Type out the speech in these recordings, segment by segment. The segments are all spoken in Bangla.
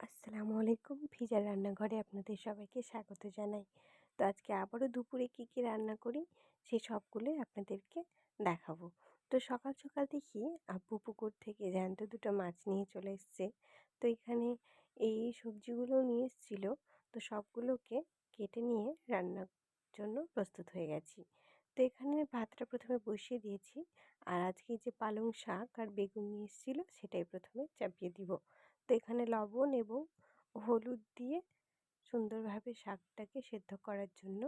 আসসালামু আলাইকুম। ভিজা রান্নাঘরে আপনাদের সবাইকে স্বাগত জানাই। তো আজকে আবারও দুপুরে কী কী রান্না করি সেই সবগুলোই আপনাদেরকে দেখাবো। তো সকাল সকাল দেখি আব্বু পুকুর থেকে জ্যান্ত দুটো মাছ নিয়ে চলে এসছে। তো এখানে এই সবজিগুলো নিয়ে এসেছিল। তো সবগুলোকে কেটে নিয়ে রান্নার জন্য প্রস্তুত হয়ে গেছি। তো এখানে ভাতটা প্রথমে বসিয়ে দিয়েছি। আর আজকে যে পালং শাক আর বেগুন নিয়ে এসেছিল, সেটাই প্রথমে চাপিয়ে দিব। তো এখানে লবণ এবং হলুদ দিয়ে সুন্দরভাবে শাকটাকে সেদ্ধ করার জন্য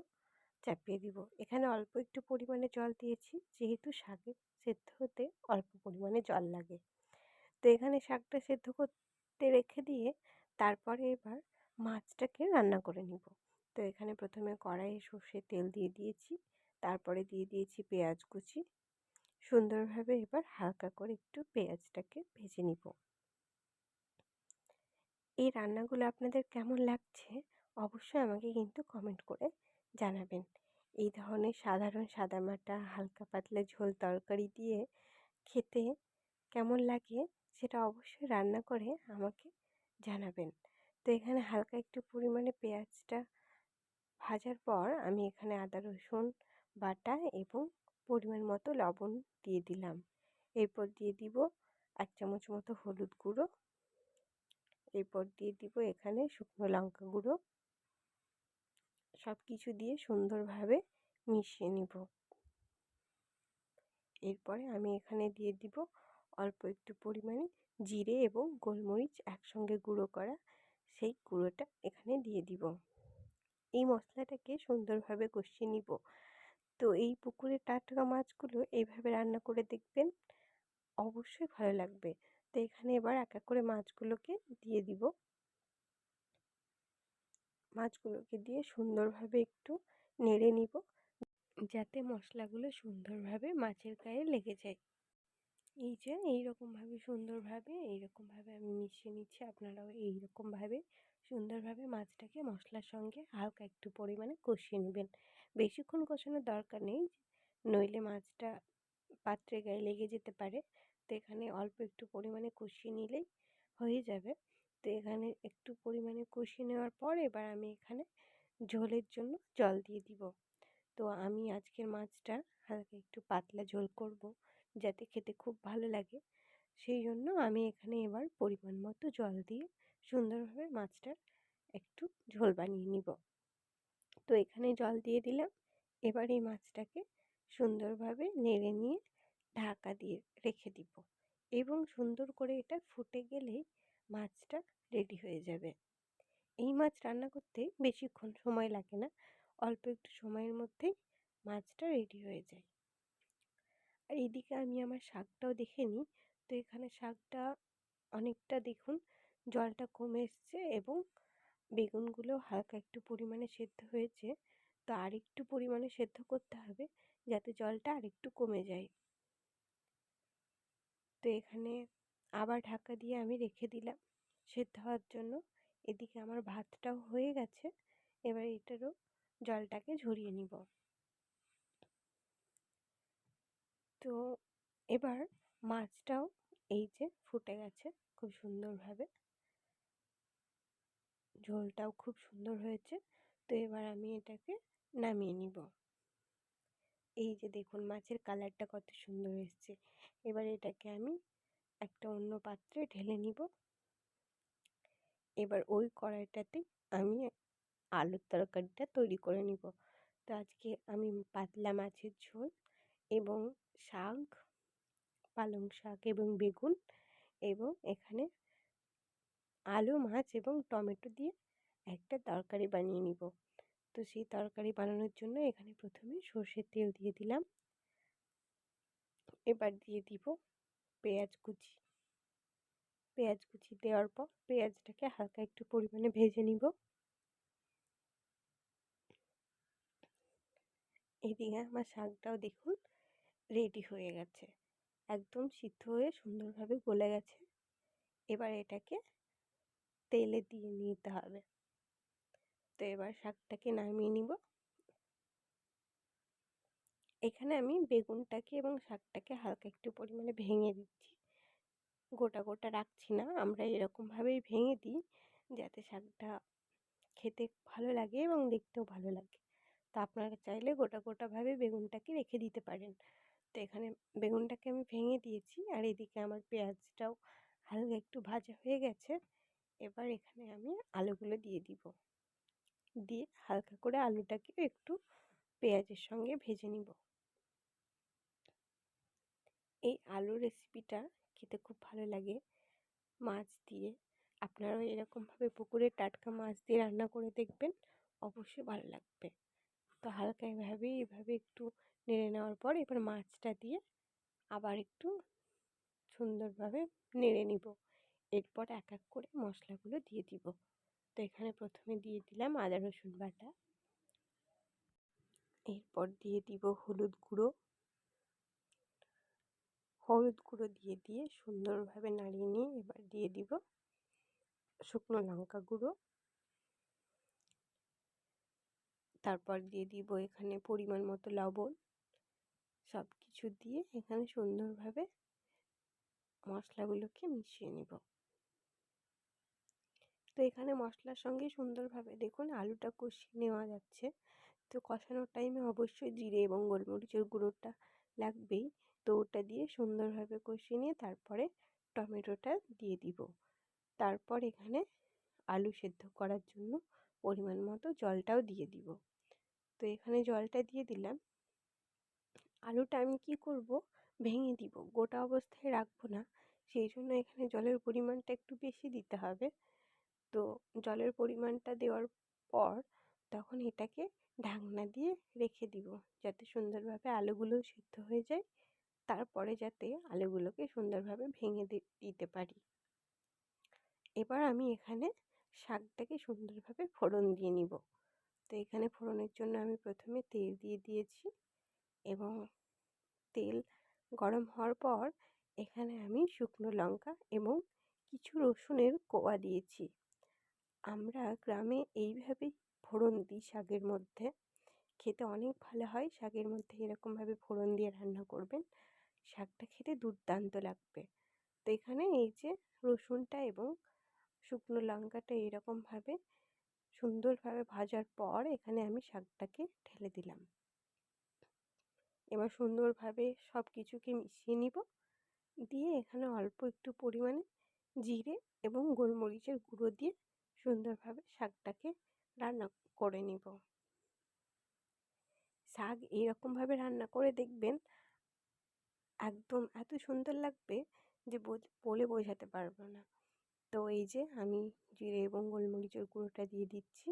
চাপিয়ে দিব। এখানে অল্প একটু পরিমাণে জল দিয়েছি, যেহেতু শাকে সেদ্ধ হতে অল্প পরিমাণে জল লাগে। তো এখানে শাকটা সেদ্ধ করতে রেখে দিয়ে তারপরে এবার মাছটাকে রান্না করে নিব। তো এখানে প্রথমে কড়াইয়ে সর্ষে তেল দিয়ে দিয়েছি, তারপরে দিয়ে দিয়েছি পেঁয়াজ কুচি। সুন্দরভাবে এবার হালকা করে একটু পেঁয়াজটাকে ভেজে নিব। এই রান্নাগুলো আপনাদের কেমন লাগছে? অবশ্যই আমাকে কিন্তু কমেন্ট করে জানাবেন। এই ধরনের সাধারণ সাদামাটা, হালকা পাতলা ঝোল তরকারি দিয়ে খেতে কেমন লাগে সেটা অবশ্যই রান্না করে আমাকে জানাবেন। তো এখানে হালকা একটু পরিমাণে পেঁয়াজটা ভাজার পর আমি এখানে আদা, রসুন, বাটা এবং পরিমাণ মতো লবণ দিয়ে দিলাম। এরপর দিয়ে দিব এক চামচ মতো হলুদ গুঁড়ো এরপর দিয়ে দিব এখানে শুকনো লঙ্কা গুঁড়ো। সব কিছু দিয়ে সুন্দরভাবে মিশিয়ে নিব। এরপরে আমি এখানে দিয়ে দিব অল্প একটু পরিমাণে জিরে এবং গোলমরিচ একসঙ্গে গুঁড়ো করা সেই গুঁড়োটা এখানে দিয়ে দিব। এই মশলাটাকে সুন্দরভাবে কষিয়ে নিব। তো এই পুকুরের টাটকা মাছগুলো এইভাবে রান্না করে দেখবেন অবশ্যই ভালো লাগবে। তো এখানে এবার এক এক করে মাছগুলোকে দিয়ে দিব। মাছগুলোকে দিয়ে সুন্দরভাবে একটু নেড়ে নিব, যাতে মশলাগুলো সুন্দরভাবে মাছের গায়ে লেগে যায়। এই যে এইরকমভাবে সুন্দরভাবে, এইরকমভাবে আমি মিশিয়ে নিচ্ছি, আপনারাও এইরকমভাবে সুন্দরভাবে মাছটাকে মশলার সঙ্গে হালকা একটু পরিমাণে কষিয়ে নেবেন। বেশিক্ষণ কষানোর দরকার নেই, নইলে মাছটা পাত্রে গায়ে লেগে যেতে পারে। তো এখানে অল্প একটু পরিমাণে কষিয়ে নিলেই হয়ে যাবে। তো এখানে একটু পরিমাণে কষিয়ে নেওয়ার পর এবার আমি এখানে ঝোলের জন্য জল দিয়ে দিব। তো আমি আজকের মাছটা হালকা একটু পাতলা ঝোল করব যাতে খেতে খুব ভালো লাগে। সেই জন্য আমি এখানে এবার পরিমাণ মতো জল দিয়ে সুন্দরভাবে মাছটার একটু ঝোল বানিয়ে নিব। তো এখানে জল দিয়ে দিলাম। এবার এই মাছটাকে সুন্দরভাবে নেড়ে নিয়ে ঢাকা দিয়ে রেখে দিব এবং সুন্দর করে এটা ফুটে গেলেই মাছটা রেডি হয়ে যাবে। এই মাছ রান্না করতে বেশিক্ষণ সময় লাগে না, অল্প একটু সময়ের মধ্যেই মাছটা রেডি হয়ে যায়। আর এইদিকে আমি আমার শাকটাও দেখে নিই। তো এখানে শাকটা অনেকটা দেখুন জলটা কমে এসছে এবং বেগুনগুলো হালকা একটু পরিমাণে সেদ্ধ হয়েছে। তো আরেকটু পরিমাণে সেদ্ধ করতে হবে যাতে জলটা আরেকটু কমে যায়। তো এখানে আবার ঢাকা দিয়ে আমি রেখে দিলাম সেদ্ধ হওয়ার জন্য। এদিকে আমার ভাতটাও হয়ে গেছে। এবার এটারও জলটাকে ঝরিয়ে নিব। তো এবার মাছটাও এই যে ফুটে গেছে খুব সুন্দরভাবে। ঝোলটাও খুব সুন্দর হয়েছে। তো এবার আমি এটাকে নামিয়ে নিব। এই যে দেখুন মাছের কালারটা কত সুন্দর এসছে। এবার এটাকে আমি একটা অন্য পাত্রে ঢেলে নিব। এবার ওই কড়াইটাতে আমি আলুর তরকারিটা তৈরি করে নিব। তো আজকে আমি পাতলা মাছের ঝোল এবং শাক, পালং শাক এবং বেগুন এবং এখানে আলু, মাছ এবং টমেটো দিয়ে একটা তরকারি বানিয়ে নিব। তো সেই তরকারি বানানোর জন্য এখানে প্রথমে সর্ষের তেল দিয়ে দিলাম। এবার দিয়ে দিব পেঁয়াজ কুচি। পেঁয়াজ কুচি দেওয়ার পর পেঁয়াজটাকে হালকা একটু পরিমাণে ভেজে নিব। এদিকে আমার শাকটাও দেখুন রেডি হয়ে গেছে। একদম সিদ্ধ হয়ে সুন্দরভাবে গলে গেছে। এবার এটাকে তেলে দিয়ে নিতে হবে। তো এবার শাকটাকে নামিয়ে নিব। এখানে আমি বেগুনটাকে এবং শাকটাকে হালকা একটু পরিমাণে ভেঙে দিচ্ছি। গোটা গোটা রাখছি না। আমরা এরকমভাবেই ভেঙে দিই যাতে শাকটা খেতে ভালো লাগে এবং দেখতেও ভালো লাগে। তো আপনারা চাইলে গোটা, গোটাভাবে বেগুনটাকে রেখে দিতে পারেন। তো এখানে বেগুনটাকে আমি ভেঙে দিয়েছি আর এদিকে আমার পেঁয়াজটাও হালকা একটু ভাজা হয়ে গেছে। এবার এখানে আমি আলুগুলো দিয়ে দিব। দিয়ে হালকা করে আলুটাকে একটু পেঁয়াজের সঙ্গে ভেজে নিব। এই আলু রেসিপিটা খেতে খুব ভালো লাগে মাছ দিয়ে। আপনারাও এরকমভাবে পুকুরের টাটকা মাছ দিয়ে রান্না করে দেখবেন, অবশ্যই ভালো লাগবে। তো হালকা এভাবে এভাবে একটু নেড়ে নেওয়ার পর এবার মাছটা দিয়ে আবার একটু সুন্দরভাবে নেড়ে নিব। এরপর এক এক করে মশলাগুলো দিয়ে দিব। তো এখানে প্রথমে দিয়ে দিলাম আদা রসুন বাটা। এরপর দিয়ে দিব হলুদ গুঁড়ো। হলুদ গুঁড়ো দিয়ে দিয়ে সুন্দরভাবে নাড়িয়ে নিয়ে এবার দিয়ে দিব শুকনো লঙ্কা গুঁড়ো। তারপর দিয়ে দিব এখানে পরিমাণ মতো লবণ। সব কিছু দিয়ে এখানে সুন্দরভাবে মশলাগুলোকে মিশিয়ে নিব। তো এখানে মশলার সঙ্গে সুন্দরভাবে দেখুন আলুটা কষিয়ে নেওয়া যাচ্ছে। তো কষানোর টাইমে অবশ্যই জিরে এবং গোলমরিচের গুঁড়োটা লাগবেই। ওটা দিয়ে সুন্দরভাবে কষিয়ে নিয়ে তারপরে টমেটোটা দিয়ে দিব। তারপর এখানে আলু সেদ্ধ করার জন্য পরিমাণ মতো জলটাও দিয়ে দিব। তো এখানে জলটা দিয়ে দিলাম। আলুটা আমি কি করব? ভেঙে দিব। গোটা অবস্থায় রাখব না। সেই জন্য এখানে জলের পরিমাণটা একটু বেশি দিতে হবে। তো জলের পরিমাণটা দেওয়ার পর তখন এটাকে ঢাকনা দিয়ে রেখে দিব। যাতে সুন্দরভাবে আলুগুলো সিদ্ধ হয়ে যায়। তারপরে যাতে আলুগুলোকে সুন্দরভাবে ভেঙে দিতে পারি। এবার আমি এখানে শাকটাকে সুন্দরভাবে ফোড়ন দিয়ে নিব। তো এখানে ফোড়নের জন্য আমি প্রথমে তেল দিয়ে দিয়েছি এবং তেল গরম হওয়ার পর এখানে আমি শুকনো লঙ্কা এবং কিছু রসুনের কোয়া দিয়েছি। আমরা গ্রামে এইভাবেই ফোড়ন দিই শাকের মধ্যে। খেতে অনেক ভালো হয়, শাকের মধ্যে এরকমভাবে ফোড়ন দিয়ে রান্না করবেন। শাকটা খেতে দুর্দান্ত লাগবে। তো এখানে এই যে রসুনটা এবং শুকনো লঙ্কাটা এরকমভাবে সুন্দরভাবে ভাজার পর এখানে আমি শাকটাকে ঢেলে দিলাম। এবার সুন্দরভাবে সব কিছুকে মিশিয়ে নিব। দিয়ে এখানে অল্প একটু পরিমাণে জিরে এবং গোলমরিচের গুঁড়ো দিয়ে সুন্দরভাবে শাকটাকে রান্না করে নিব। শাক এইরকমভাবে রান্না করে দেখবেন একদম এত সুন্দর লাগবে যে বলে বোঝাতে পারব না। তো এই যে আমি জিরে এবং গোলমরিচের গুঁড়োটা দিয়ে দিচ্ছি।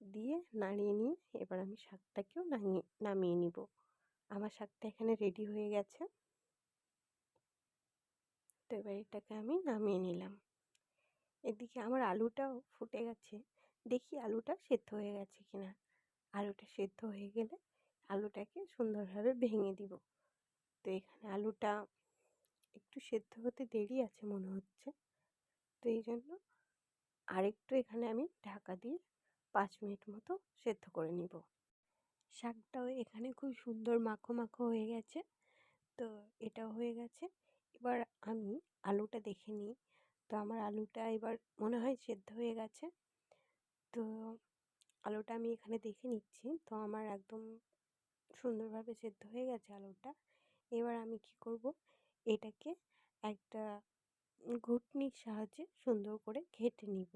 দিয়ে নাড়িয়ে নিয়ে এবার আমি শাকটাকেও নামিয়ে নামিয়ে নিব। আমার শাকটা এখানে রেডি হয়ে গেছে। তো এবার এটাকে আমি নামিয়ে নিলাম। এদিকে আমার আলুটাও ফুটে গেছে। দেখি আলুটা সেদ্ধ হয়ে গেছে কিনা। আলুটা সেদ্ধ হয়ে গেলে আলুটাকে সুন্দরভাবে ভেঙে দিব। তো এখানে আলুটা একটু সেদ্ধ হতে দেরি আছে মনে হচ্ছে। তো এই জন্য আরেকটু এখানে আমি ঢাকা দিয়ে পাঁচ মিনিট মতো সেদ্ধ করে নিব। শাকটাও এখানে খুব সুন্দর মাখো মাখো হয়ে গেছে। তো এটাও হয়ে গেছে। এবার আমি আলুটা দেখে নিই। তো আমার আলুটা এবার মনে হয় সেদ্ধ হয়ে গেছে। তো আলুটা আমি এখানে দেখে নিচ্ছি। তো আমার একদম সুন্দরভাবে সেদ্ধ হয়ে গেছে আলুটা। এবার আমি কি করব? এটাকে একটা ঘুটনির সাহায্যে সুন্দর করে ঘেটে নিব।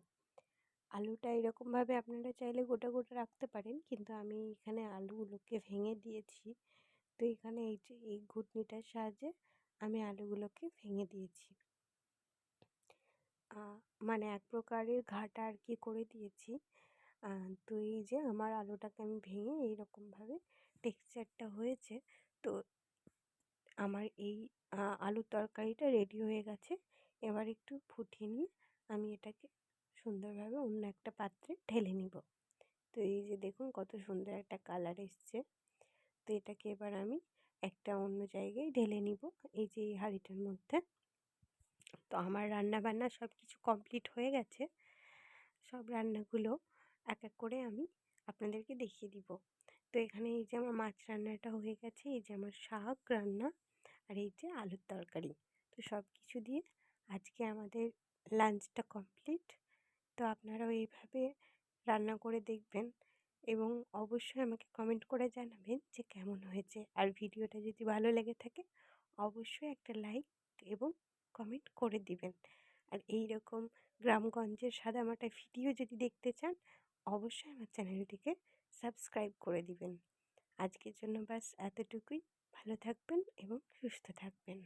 আলুটা এরকমভাবে আপনারা চাইলে গোটা গোটা রাখতে পারেন, কিন্তু আমি এখানে আলুগুলোকে ভেঙে দিয়েছি। তো এখানে এই যে, এই ঘুটনিটার সাহায্যে আমি আলুগুলোকে ভেঙে দিয়েছি। মানে এক প্রকারের ঘাটা আর কি করে দিয়েছি। তো এই যে, আমার আলুটাকে আমি ভেঙে এইরকমভাবে টেক্সচারটা হয়েছে, তো আমার এই আলুর তরকারিটা রেডি হয়ে গেছে। এবার একটু ফুটিয়ে নিয়ে আমি এটাকে সুন্দরভাবে অন্য একটা পাত্রে ঢেলে নিব। তো এই যে দেখুন কত সুন্দর একটা কালার এসছে। তো এটাকে এবার আমি একটা অন্য জায়গায় ঢেলে নিব এই যে এই হাঁড়িটার মধ্যে। তো আমার রান্না বান্না সব কিছু কমপ্লিট হয়ে গেছে। সব রান্নাগুলো এক এক করে আমি আপনাদেরকে দেখিয়ে দিব। তো এখানে এই যে আমার মাছ রান্নাটা হয়ে গেছে, এই যে আমার শাক রান্না। আর এই যে আলুর তরকারি। তো সব কিছু দিয়ে আজকে আমাদের লাঞ্চটা কমপ্লিট তো আপনারাও এইভাবে রান্না করে দেখবেন এবং অবশ্যই আমাকে কমেন্ট করে জানাবেন যে কেমন হয়েছে। আর ভিডিওটা যদি ভালো লেগে থাকে, অবশ্যই একটা লাইক এবং কমেন্ট করে দিবেন। আর এই রকম গ্রামগঞ্জের সাদামাটা ভিডিও যদি দেখতে চান, অবশ্যই আমার চ্যানেলটিকে সাবস্ক্রাইব করে দিবেন। আজকের জন্য ব্যাস, এতটুকুই। ভালো থাকবেন এবং সুস্থ থাকবেন।